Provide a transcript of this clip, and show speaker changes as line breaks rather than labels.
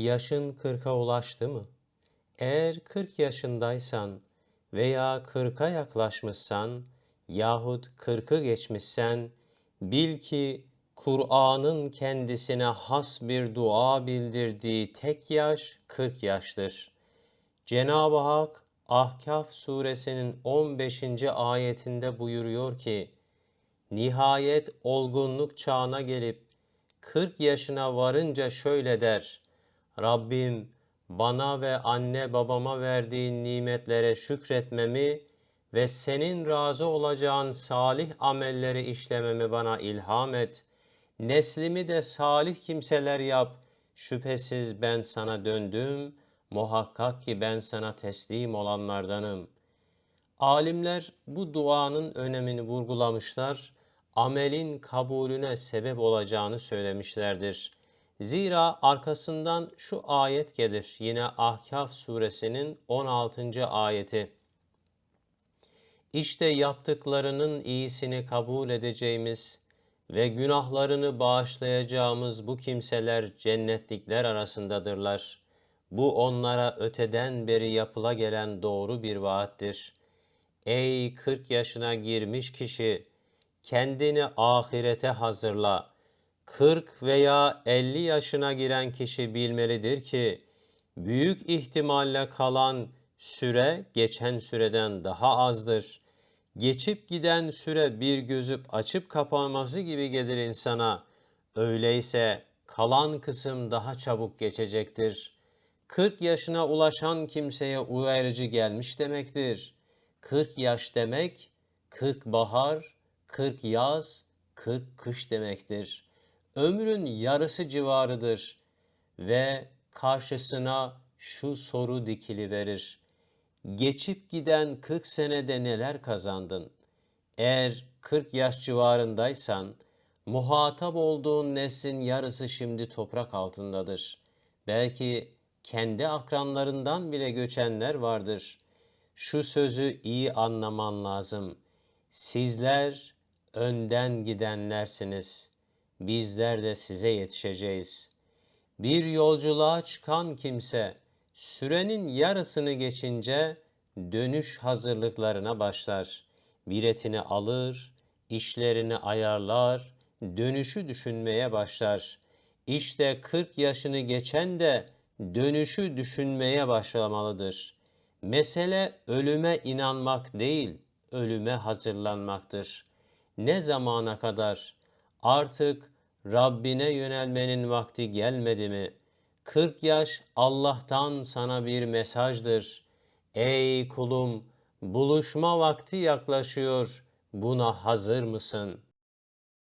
Yaşın kırka ulaştı mı? Eğer 40 yaşındaysan veya 40'a yaklaşmışsan yahut 40'ı geçmişsen bil ki Kur'an'ın kendisine has bir dua bildirdiği tek yaş 40 yaştır. Cenab-ı Hak Ahkaf suresinin 15. ayetinde buyuruyor ki Nihayet olgunluk çağına gelip 40 yaşına varınca şöyle der. Rabbim bana ve anne babama verdiğin nimetlere şükretmemi ve senin razı olacağın salih amelleri işlememi bana ilham et. Neslimi de salih kimseler yap. Şüphesiz ben sana döndüm. Muhakkak ki ben sana teslim olanlardanım.'' Alimler bu duanın önemini vurgulamışlar, amelin kabulüne sebep olacağını söylemişlerdir. Zira arkasından şu ayet gelir. Yine Ahkaf suresinin 16. ayeti. İşte yaptıklarının iyisini kabul edeceğimiz ve günahlarını bağışlayacağımız bu kimseler cennetlikler arasındadırlar. Bu onlara öteden beri yapıla gelen doğru bir vaattir.'' Ey 40 yaşına girmiş kişi, kendini ahirete hazırla. 40 veya 50 yaşına giren kişi bilmelidir ki, büyük ihtimalle kalan süre geçen süreden daha azdır. Geçip giden süre bir gözüp açıp kapanması gibi gelir insana. Öyleyse kalan kısım daha çabuk geçecektir. 40 yaşına ulaşan kimseye uyarıcı gelmiş demektir.'' 40 yaş demek 40 bahar, 40 yaz, 40 kış demektir. Ömrün yarısı civarıdır ve karşısına şu soru dikili verir. Geçip giden 40 senede neler kazandın? Eğer 40 yaş civarındaysan, muhatap olduğun neslin yarısı şimdi toprak altındadır. Belki kendi akranlarından bile göçenler vardır şu sözü iyi anlaman lazım. Sizler önden gidenlersiniz. Bizler de size yetişeceğiz. Bir yolculuğa çıkan kimse sürenin yarısını geçince dönüş hazırlıklarına başlar. Biletini alır, işlerini ayarlar, dönüşü düşünmeye başlar. İşte 40 yaşını geçen de dönüşü düşünmeye başlamalıdır.'' Mesele ölüme inanmak değil, ölüme hazırlanmaktır. Ne zamana kadar? Artık Rabbine yönelmenin vakti gelmedi mi? 40 yaş Allah'tan sana bir mesajdır. Ey kulum, buluşma vakti yaklaşıyor. Buna hazır mısın?''